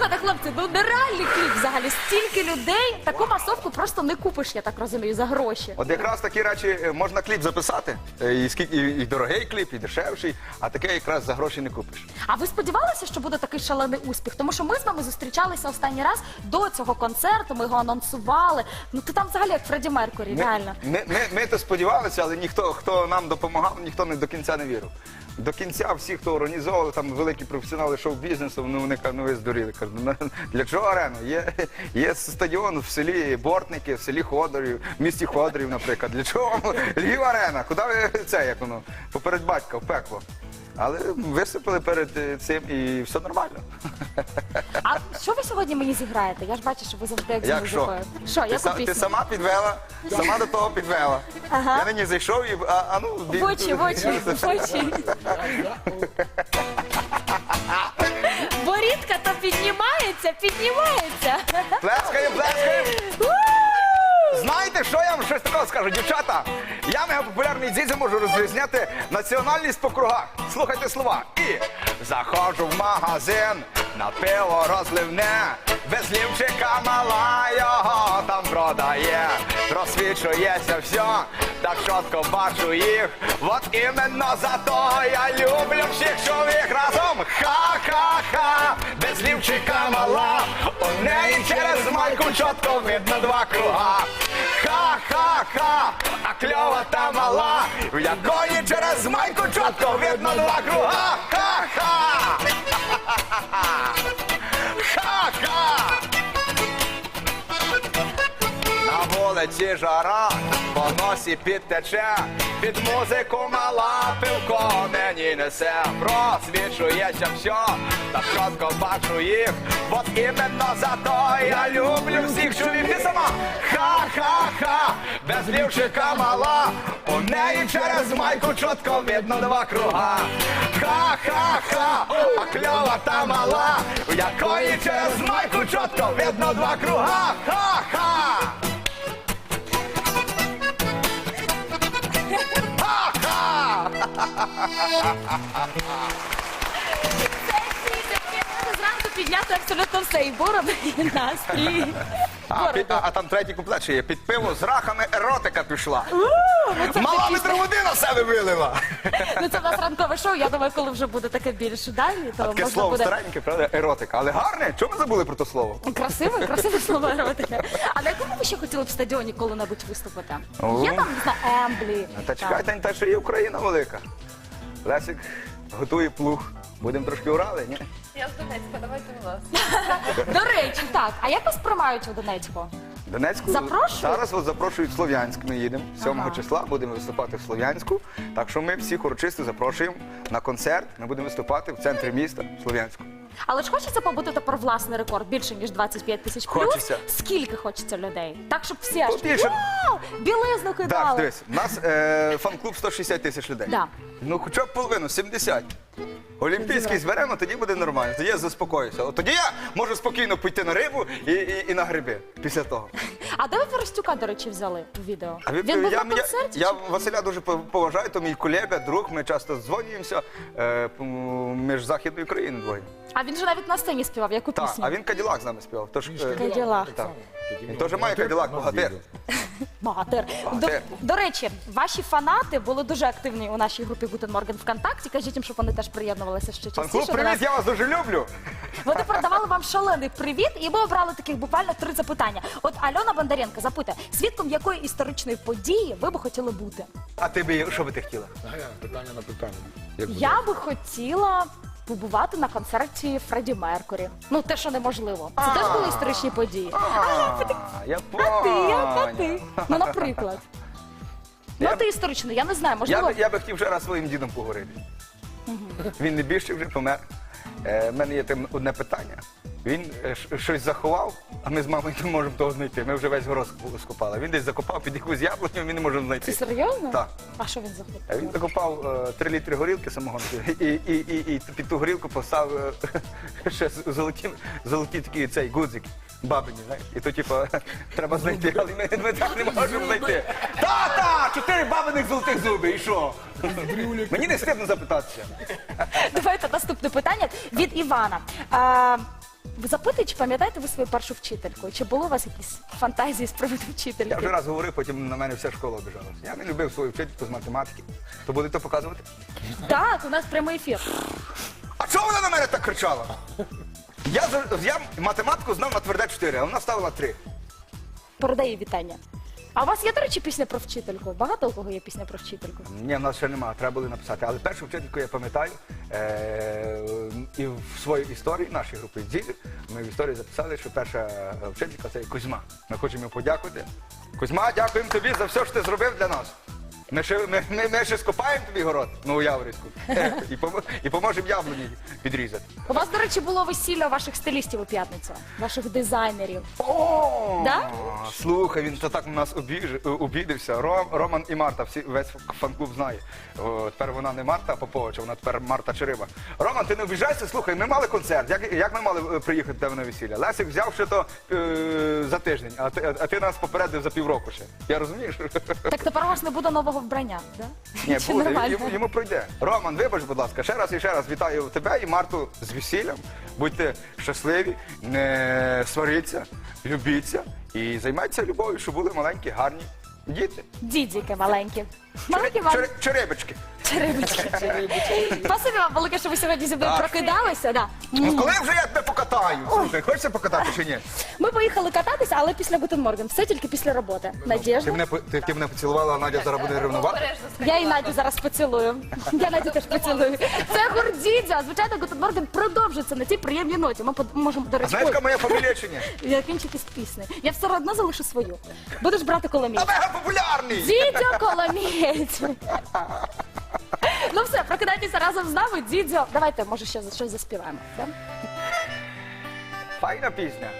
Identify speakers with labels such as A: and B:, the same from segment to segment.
A: Слухайте, хлопці, ну нереальний кліп взагалі. Стільки людей, таку масовку просто не купиш, я так розумію, за гроші.
B: От якраз такі речі е, можна кліп записати. е, І скільки і, і дорогий кліп, і дешевший, а таке якраз за гроші не купиш.
A: А ви сподівалися, що буде такий шалений успіх? Тому що ми з вами зустрічалися останній раз до цього концерту, ми його анонсували. Ну ти там взагалі як Фредді Меркурі,
B: Ми,
A: реально.
B: ми, ми, ми то сподівалися, але ніхто, хто нам допомагав, ніхто не до кінця не вірив. До кінця всі, хто організовували, там великі професіонали шоу-бізнесу, ну вони кажуть, ну ви здуріли. Кажуть, «Ну, для чого арена? Є, є стадіон в селі Бортники, в селі Ходорів, в місті Ходорів, наприклад. Для чого Львів арена? Куди ви це, як воно? Поперед батька, в пекло. Але висипали перед цим і все нормально.
A: Що ви сьогодні мені зіграєте? Я ж бачу, що ви завжди як з
B: Як що?
A: музикою. Що,
B: Ти,
A: яку
B: са- ти
A: пісню?
B: сама підвела, сама до того підвела.
A: Ага.
B: Я нині зайшов і а, а ну бі-
A: В очі, в очі, в очі. Борідка то піднімається, піднімається.
B: Плескаємо, плескаємо. Знаєте, що я вам щось такого скажу, дівчата? Я мегапопулярний дідзя можу розрізняти національність по кругах. Слухайте слова. І заходжу в магазин на пиво розливне. Без лівчика мала його там продає. Розсвічується все, так чітко бачу їх. От іменно за то я люблю всіх чоловік разом. Ха-ха-ха, без лівчика мала. У неї через майку чітко видно два круга. Ха-ха-ха, а кльова та мала, в якої через майку чітко видно два круга. Ха-ха! Ха-ха! вулиці жара, по носі підтече, під музику мала пивко мені несе, просвічується все, та чітко бачу їх, от іменно за то я люблю всіх чоловік. Ти сама ха-ха-ха, без лівчика мала, у неї через майку чітко видно два круга. Ха-ха-ха, а кльова та мала, у якої через майку чітко видно два круга. Ха-ха!
A: Зранку підняти абсолютно все. І бороду, і настрій.
B: А, пі- а, а там третій куплет ще є. Під пиво з рахами еротика пішла. Мала метр води на себе вилила.
A: Ну це в нас ранкове шоу. Я думаю, коли вже буде таке більш далі, то
B: Таке
A: можна
B: слово
A: буде
B: стареньке, правда? Еротика. Але гарне. Чому ми забули про те слово?
A: красиве, красиве слово еротика. А на якому ви ще хотіли б стадіоні коли-небудь виступити?
B: О.
A: Є там не знаю, Емблі.
B: Та
A: там.
B: чекайте, та що є Україна велика. Лесик готує плуг. Будемо трошки урали, ні?
C: Я з Донецька, давайте у нас.
A: До речі, так. А як вас приймають у Донецьку?
B: Донецьку
A: Запрошують?
B: зараз от запрошують в Слов'янськ. Ми їдемо 7
A: Ага.
B: числа. Будемо виступати в Слов'янську. Так що ми всіх урочисто запрошуємо на концерт. Ми будемо виступати в центрі міста в Слов'янську.
A: Але ж хочеться побути тепер власний рекорд більше ніж 25 тисяч плюс.
B: Хочеться.
A: Скільки хочеться людей? Так, щоб всі аж
B: Побільше.
A: вау! Білизну кидали.
B: Так, дивись, у нас е, фан-клуб 160 тисяч людей.
A: Да.
B: Ну, хоча б половину, 70. Олімпійський зберемо, тоді буде нормально. Тоді я заспокоюся. От тоді я можу спокійно піти на рибу і, і, і на гриби після того.
A: А де ви Форостюка, до речі, взяли у відео?
B: А
A: Він був
B: я,
A: на
B: я,
A: концерті?
B: я
A: чи-
B: Василя дуже пов- поважаю, то мій колега, друг, ми часто дзвонюємося. Е, п- ми ж з Західної двоє.
A: А він же навіть на сцені співав, яку
B: Так,
A: пісню?
B: а він Каділак з нами співав. Тож, е,
A: Каділак.
B: так. Він теж має Каділак богатир.
A: Багатир. До, речі, ваші фанати були дуже активні у нашій групі Guten Morgen ВКонтакті. Кажіть їм, щоб вони теж приєднувалися ще
B: Фан-клуб,
A: частіше. до
B: привіт,
A: нас.
B: я вас дуже люблю.
A: Вони передавали вам шалений привіт, і ми обрали таких буквально три запитання. От Альона Бондаренко запитує, свідком якої історичної події ви би хотіли бути?
B: А ти би, що би ти хотіла?
D: Ага, питання на питання. Як буде?
A: Я би хотіла побувати на концерті Фредді Меркурі. Ну, те, що неможливо. Це теж були історичні події.
B: А, я
A: А ти, а ти? Ну, наприклад. Ну,
B: Я-
A: ти історично, я не знаю,
B: Я
A: можливо.
B: би, я би хотів ще раз своїм дідом поговорити. Він не більше вже помер. Е, в мене є там одне питання. Він е, щось заховав, а ми з мамою не можемо того знайти. Ми вже весь город ск- скопали. Він десь закопав під якусь яблуню, ми не можемо знайти.
A: Ти серйозно?
B: Так.
A: А що він захотів?
B: А він закопав е, 3 літри горілки самогонки і, і, і, і під ту горілку поставив е, ще з- золоті, золоті такі цей гудзик. Бабині, знаєш, і то, типу, треба знайти, але ми, ми так не можемо знайти. Тата! Чотири бабиних золотих зуби, і що? Мені не стидно запитатися.
A: Давайте наступне питання від Івана. А, Ви запитуєте, чи пам'ятаєте ви свою першу вчительку? Чи були у вас якісь фантазії з приводу
B: Я
A: вчительки?
B: вже раз говорив, потім на мене вся школа обіжалася. Я не любив свою вчительку з математики. То будете показувати?
A: Так, у нас прямий ефір.
B: А чого вона на мене так кричала? Я, я математику знав на тверде 4, а вона ставила 3.
A: Передає вітання. А у вас є, до речі, пісня про вчительку? Багато у кого є пісня про вчительку?
B: Ні, в нас ще немає, треба було написати. Але першу вчительку я пам'ятаю. Е- і в своїй історії, нашій групі дітей, ми в історії записали, що перша вчителька це Кузьма. Ми хочемо йому подякувати. Кузьма, дякуємо тобі за все, що ти зробив для нас. Ми ще, ми, ми, ми ще скопаємо тобі город ну, Яворівську і, і поможемо яблуні підрізати.
A: У вас, до речі, було весілля ваших стилістів у п'ятницю, ваших дизайнерів.
B: О,
A: Да?
B: Слухай, він так на нас обіж, обідився. Ром, Роман і Марта, всі, весь фан-клуб знає. О, тепер вона не Марта Попович, а вона тепер Марта Черева. Роман, ти не обіжайся, слухай, ми мали концерт. Як, як ми мали е, приїхати до тебе на весілля? Лесик взяв ще то е, за тиждень, а ти, а ти нас попередив за півроку ще. Я розумієш?
A: Так тепер у вас не буде нового вбрання, да?
B: Ні,
A: Чи
B: буде,
A: нормально?
B: йому, йому пройде. Роман, вибач, будь ласка, ще раз і ще раз вітаю тебе і Марту з весіллям. Будьте щасливі, не сваріться, любіться і займайтеся любов'ю, щоб були маленькі, гарні діти.
A: Дідіки маленькі. Маленькі вам
B: Чере- Черебички.
A: Черевички. Спасибі вам велике, що ви сьогодні зі мною
B: Так.
A: прокидалися. Да.
B: Ну коли вже я тебе покатаю? Слухай, хочеться покатати чи ні?
A: Ми поїхали кататися, але після Гутенморген. Все тільки після роботи.
B: Ти
A: Надіжда.
B: мене, по- ти, ти мене поцілувала, а Надя зараз буде ревнувати?
A: Я і Надю зараз поцілую. Я Надю теж поцілую. Це Гурдідзя. Звичайно, Гутенморген продовжиться на цій приємній ноті. Ми под- можемо, до
B: А
A: речі,
B: знаєш, яка моя фамілія чи ні?
A: закінчити з пісни. Я все одно залишу свою. Будеш брати коломієць.
B: А мега популярний!
A: Дідьо коломієць. Ну все, прокидайтеся разом з нами, дідьо. Давайте, може, ще за- щось заспіваємо. да?
B: Файна пісня.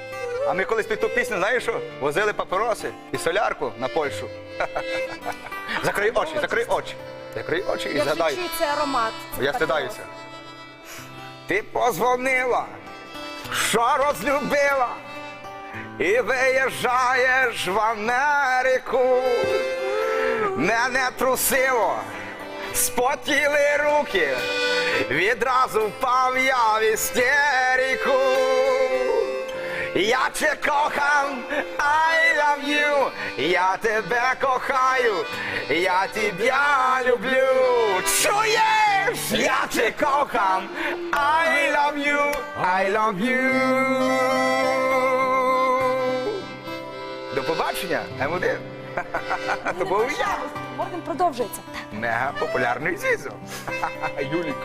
B: А ми колись під ту пісню, знаєш що? Возили папороси і солярку на Польщу. Закрий очі, закрий очі. Закрий очі і
A: Я вже
B: згадай.
A: чую цей аромат.
B: Я стидаюся. Ти позвонила, що розлюбила, і виїжджаєш в Америку. Мене трусило, спотіли руки, відразу впав я в істерику. Я тебе кохам, I love you, я тебе кохаю, я тебя люблю. Чуєш? Я тебе кохам, I love you, I love you. До побачення, М1. То був я.
A: Морден продовжується.
B: Мега популярний зізо. Юлік.